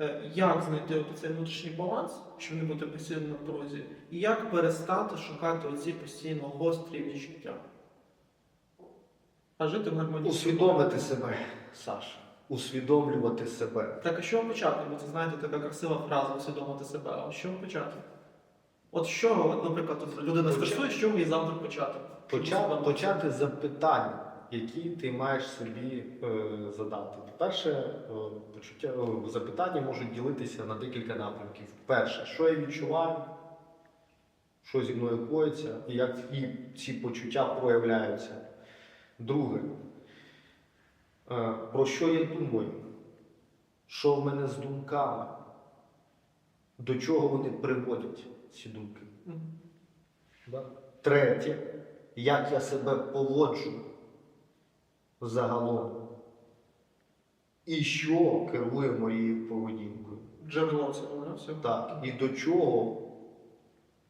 Е, Як знайти цей внутрішній баланс, щоб не бути постійно на порозі, і як перестати шукати оці постійно гострі відчуття? А жити в гармонії. Усвідомити себе, Саша. Усвідомлювати себе. Так, а що почати? Бо це знаєте, така красива фраза усвідомити себе. А чого почати? От от, наприклад, от людина стресує, з чого їй завтра почати? Почати, почати з запитань, які ти маєш собі е, задати. Перше, е, почуття, е, запитання можуть ділитися на декілька напрямків. Перше, що я відчуваю, що зі мною коїться, і як і ці почуття проявляються. Друге, е, про що я думаю, що в мене з думками, до чого вони приводять ці думки. Мгм. Да. Третє, як я себе поводжу загалом. І що керує моєю поведінкою. Джерело цього? Все. Так, і до чого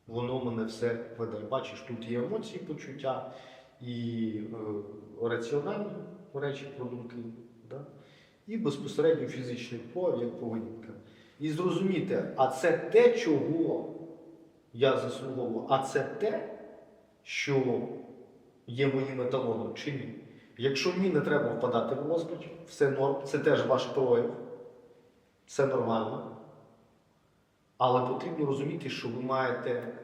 воно мене все веде. Бачиш, тут є емоції, почуття і е, раціональні речі про думки, да? і безпосередньо фізичний прояв, як поведінка. І зрозуміти, а це те, чого я заслуговую, а це те, що є моїм еталоном чи ні. Якщо ні, не треба впадати в розпач, все норм, це теж ваш прояв, це нормально. Але потрібно розуміти, що ви маєте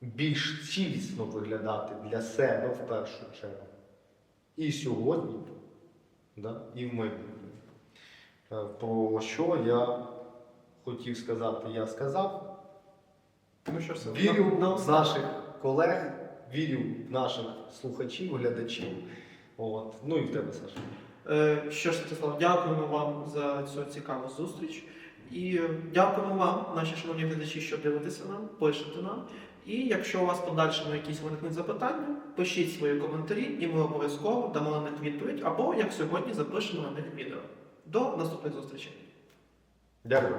більш цілісно виглядати для себе в першу чергу. І сьогодні, да, і в майбутньому. Е, Про що я хотів сказати, я сказав. Тому що все Вірю в наших колег, вірю в наших слухачів, глядачів. От. Ну і в тебе, Саша. Е, Що ж, Святослав, дякуємо вам за цю цікаву зустріч. І дякуємо вам, наші шановні глядачі, що дивитеся нам, пишете нам. І якщо у вас подальшому якісь виникнуть запитання, пишіть свої коментарі, і ми обов'язково дамо на них відповідь, або як сьогодні запишемо на них відео. До наступних зустрічей. Дякую.